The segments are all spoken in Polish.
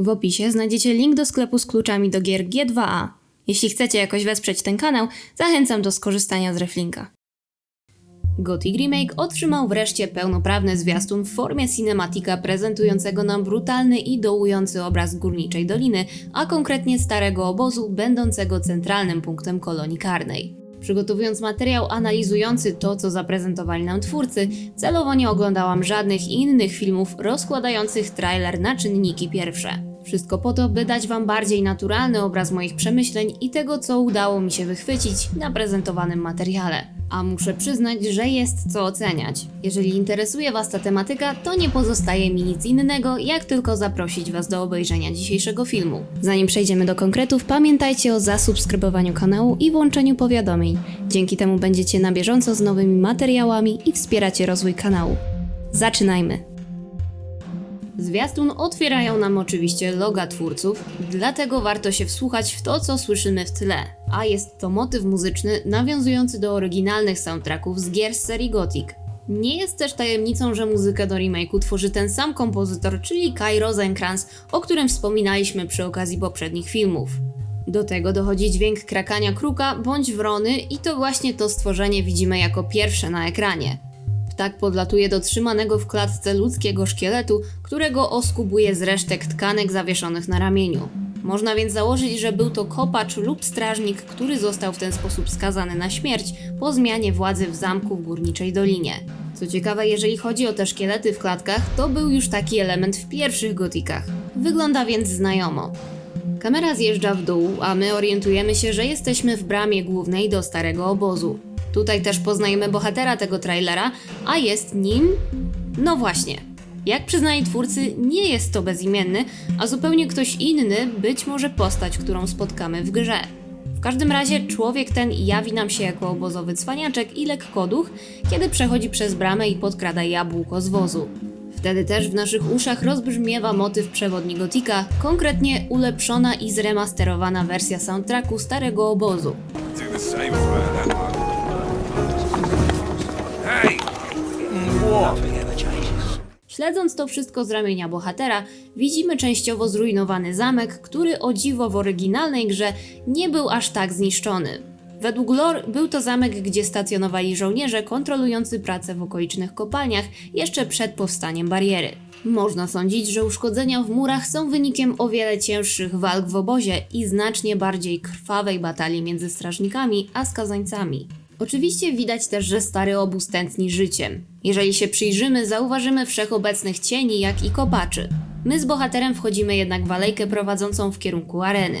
W opisie znajdziecie link do sklepu z kluczami do gier G2A. Jeśli chcecie jakoś wesprzeć ten kanał, zachęcam do skorzystania z reflinka. Gothic Remake otrzymał wreszcie pełnoprawny zwiastun w formie cinematika prezentującego nam brutalny i dołujący obraz Górniczej Doliny, a konkretnie starego obozu będącego centralnym punktem kolonii karnej. Przygotowując materiał analizujący to, co zaprezentowali nam twórcy, celowo nie oglądałam żadnych innych filmów rozkładających trailer na czynniki pierwsze. Wszystko po to, by dać Wam bardziej naturalny obraz moich przemyśleń i tego, co udało mi się wychwycić na prezentowanym materiale. A muszę przyznać, że jest co oceniać. Jeżeli interesuje Was ta tematyka, to nie pozostaje mi nic innego, jak tylko zaprosić Was do obejrzenia dzisiejszego filmu. Zanim przejdziemy do konkretów, pamiętajcie o zasubskrybowaniu kanału i włączeniu powiadomień. Dzięki temu będziecie na bieżąco z nowymi materiałami i wspieracie rozwój kanału. Zaczynajmy! Zwiastun otwierają nam oczywiście loga twórców, dlatego warto się wsłuchać w to, co słyszymy w tle. A jest to motyw muzyczny nawiązujący do oryginalnych soundtracków z gier z serii Gothic. Nie jest też tajemnicą, że muzykę do remake'u tworzy ten sam kompozytor, czyli Kai Rosenkrantz, o którym wspominaliśmy przy okazji poprzednich filmów. Do tego dochodzi dźwięk krakania kruka bądź wrony i to właśnie to stworzenie widzimy jako pierwsze na ekranie. Ptak podlatuje do trzymanego w klatce ludzkiego szkieletu, którego oskubuje z resztek tkanek zawieszonych na ramieniu. Można więc założyć, że był to kopacz lub strażnik, który został w ten sposób skazany na śmierć po zmianie władzy w zamku w Górniczej Dolinie. Co ciekawe, jeżeli chodzi o te szkielety w klatkach, to był już taki element w pierwszych gotikach. Wygląda więc znajomo. Kamera zjeżdża w dół, a my orientujemy się, że jesteśmy w bramie głównej do starego obozu. Tutaj też poznajemy bohatera tego trailera, a jest nim. No właśnie. Jak przyznali twórcy, nie jest to bezimienny, a zupełnie ktoś inny, być może postać, którą spotkamy w grze. W każdym razie człowiek ten jawi nam się jako obozowy cwaniaczek i lekkoduch, kiedy przechodzi przez bramę i podkrada jabłko z wozu. Wtedy też w naszych uszach rozbrzmiewa motyw przewodni Gotika, konkretnie ulepszona i zremasterowana wersja soundtracku starego obozu. Śledząc to wszystko z ramienia bohatera, widzimy częściowo zrujnowany zamek, który o dziwo w oryginalnej grze nie był aż tak zniszczony. Według lore był to zamek, gdzie stacjonowali żołnierze kontrolujący pracę w okolicznych kopalniach jeszcze przed powstaniem bariery. Można sądzić, że uszkodzenia w murach są wynikiem o wiele cięższych walk w obozie i znacznie bardziej krwawej batalii między strażnikami a skazańcami. Oczywiście widać też, że stary obóz tętni życiem. Jeżeli się przyjrzymy, zauważymy wszechobecnych cieni, jak i kopaczy. My z bohaterem wchodzimy jednak w alejkę prowadzącą w kierunku areny.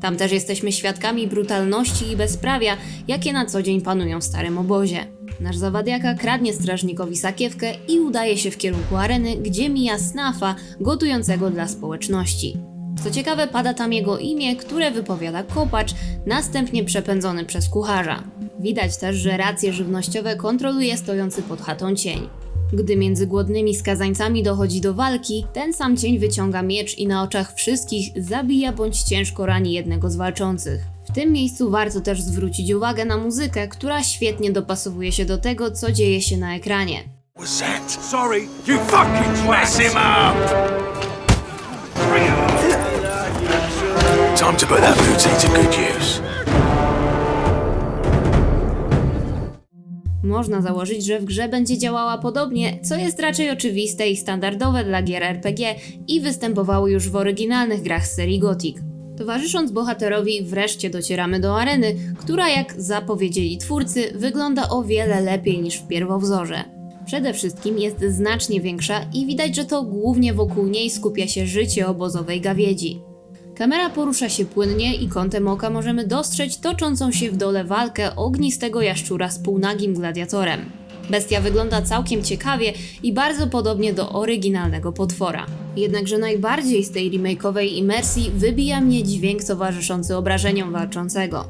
Tam też jesteśmy świadkami brutalności i bezprawia, jakie na co dzień panują w starym obozie. Nasz zawadiaka kradnie strażnikowi sakiewkę i udaje się w kierunku areny, gdzie mija snafa gotującego dla społeczności. Co ciekawe, pada tam jego imię, które wypowiada kopacz, następnie przepędzony przez kucharza. Widać też, że racje żywnościowe kontroluje stojący pod chatą cień. Gdy między głodnymi skazańcami dochodzi do walki, ten sam cień wyciąga miecz i na oczach wszystkich zabija bądź ciężko rani jednego z walczących. W tym miejscu warto też zwrócić uwagę na muzykę, która świetnie dopasowuje się do tego, co dzieje się na ekranie. Was that? Sorry, you fucking Time to put that booty to good use. Można założyć, że w grze będzie działała podobnie, co jest raczej oczywiste i standardowe dla gier RPG i występowało już w oryginalnych grach z serii Gothic. Towarzysząc bohaterowi, wreszcie docieramy do areny, która, jak zapowiedzieli twórcy, wygląda o wiele lepiej niż w pierwowzorze. Przede wszystkim jest znacznie większa i widać, że to głównie wokół niej skupia się życie obozowej gawiedzi. Kamera porusza się płynnie i kątem oka możemy dostrzec toczącą się w dole walkę ognistego jaszczura z półnagim gladiatorem. Bestia wygląda całkiem ciekawie i bardzo podobnie do oryginalnego potwora. Jednakże najbardziej z tej remake'owej imersji wybija mnie dźwięk towarzyszący obrażeniom walczącego.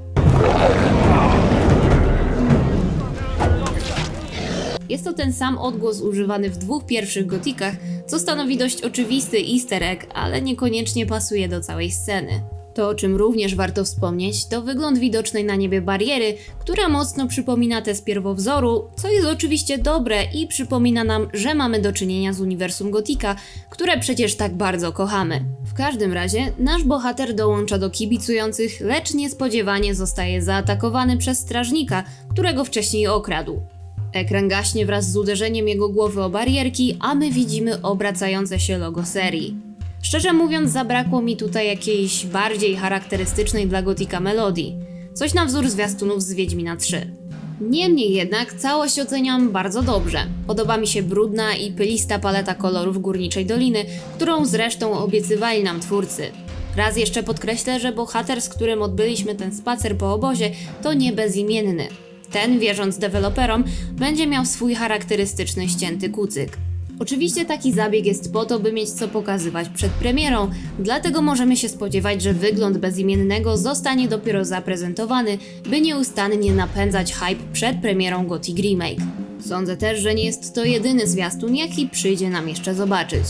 Jest to ten sam odgłos używany w dwóch pierwszych gotikach, co stanowi dość oczywisty easter egg, ale niekoniecznie pasuje do całej sceny. To, o czym również warto wspomnieć, to wygląd widocznej na niebie bariery, która mocno przypomina tę z pierwowzoru, co jest oczywiście dobre i przypomina nam, że mamy do czynienia z uniwersum Gotika, które przecież tak bardzo kochamy. W każdym razie, nasz bohater dołącza do kibicujących, lecz niespodziewanie zostaje zaatakowany przez strażnika, którego wcześniej okradł. Ekran gaśnie wraz z uderzeniem jego głowy o barierki, a my widzimy obracające się logo serii. Szczerze mówiąc, zabrakło mi tutaj jakiejś bardziej charakterystycznej dla Gotika melodii. Coś na wzór zwiastunów z Wiedźmina 3. Niemniej jednak całość oceniam bardzo dobrze. Podoba mi się brudna i pylista paleta kolorów Górniczej Doliny, którą zresztą obiecywali nam twórcy. Raz jeszcze podkreślę, że bohater, z którym odbyliśmy ten spacer po obozie, to nie bezimienny. Ten, wierząc deweloperom, będzie miał swój charakterystyczny ścięty kucyk. Oczywiście taki zabieg jest po to, by mieć co pokazywać przed premierą, dlatego możemy się spodziewać, że wygląd bezimiennego zostanie dopiero zaprezentowany, by nieustannie napędzać hype przed premierą Gothic Remake. Sądzę też, że nie jest to jedyny zwiastun, jaki przyjdzie nam jeszcze zobaczyć.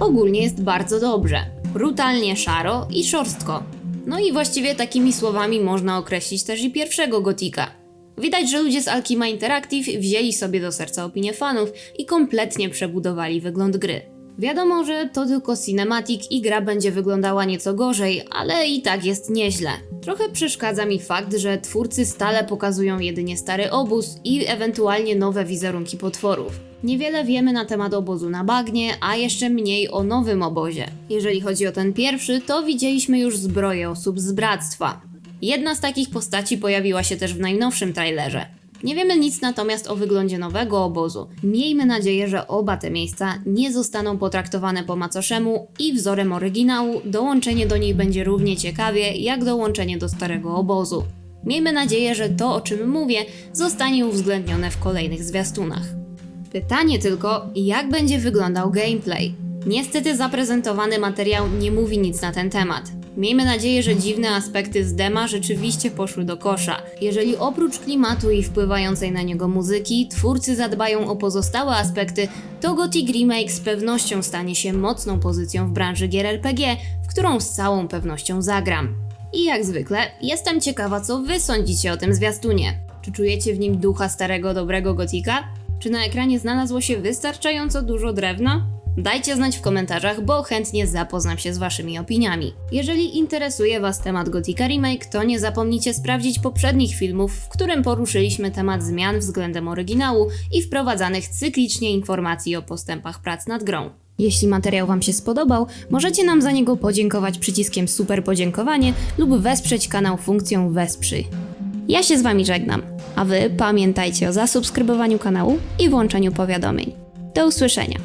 Ogólnie jest bardzo dobrze. Brutalnie szaro i szorstko. No i właściwie takimi słowami można określić też i pierwszego Gotika. Widać, że ludzie z Alkima Interactive wzięli sobie do serca opinię fanów i kompletnie przebudowali wygląd gry. Wiadomo, że to tylko cinematic i gra będzie wyglądała nieco gorzej, ale i tak jest nieźle. Trochę przeszkadza mi fakt, że twórcy stale pokazują jedynie stary obóz i ewentualnie nowe wizerunki potworów. Niewiele wiemy na temat obozu na bagnie, a jeszcze mniej o nowym obozie. Jeżeli chodzi o ten pierwszy, to widzieliśmy już zbroję osób z bractwa. Jedna z takich postaci pojawiła się też w najnowszym trailerze. Nie wiemy nic natomiast o wyglądzie nowego obozu. Miejmy nadzieję, że oba te miejsca nie zostaną potraktowane po macoszemu i wzorem oryginału dołączenie do nich będzie równie ciekawie jak dołączenie do starego obozu. Miejmy nadzieję, że to o czym mówię zostanie uwzględnione w kolejnych zwiastunach. Pytanie tylko, jak będzie wyglądał gameplay? Niestety zaprezentowany materiał nie mówi nic na ten temat. Miejmy nadzieję, że dziwne aspekty z dema rzeczywiście poszły do kosza. Jeżeli oprócz klimatu i wpływającej na niego muzyki, twórcy zadbają o pozostałe aspekty, to Gothic Remake z pewnością stanie się mocną pozycją w branży gier RPG, w którą z całą pewnością zagram. I jak zwykle, jestem ciekawa, co wy sądzicie o tym zwiastunie. Czy czujecie w nim ducha starego, dobrego gotika? Czy na ekranie znalazło się wystarczająco dużo drewna? Dajcie znać w komentarzach, bo chętnie zapoznam się z waszymi opiniami. Jeżeli interesuje was temat Gotika Remake, to nie zapomnijcie sprawdzić poprzednich filmów, w którym poruszyliśmy temat zmian względem oryginału i wprowadzanych cyklicznie informacji o postępach prac nad grą. Jeśli materiał Wam się spodobał, możecie nam za niego podziękować przyciskiem super podziękowanie lub wesprzeć kanał funkcją wesprzyj. Ja się z Wami żegnam, a Wy pamiętajcie o zasubskrybowaniu kanału i włączeniu powiadomień. Do usłyszenia.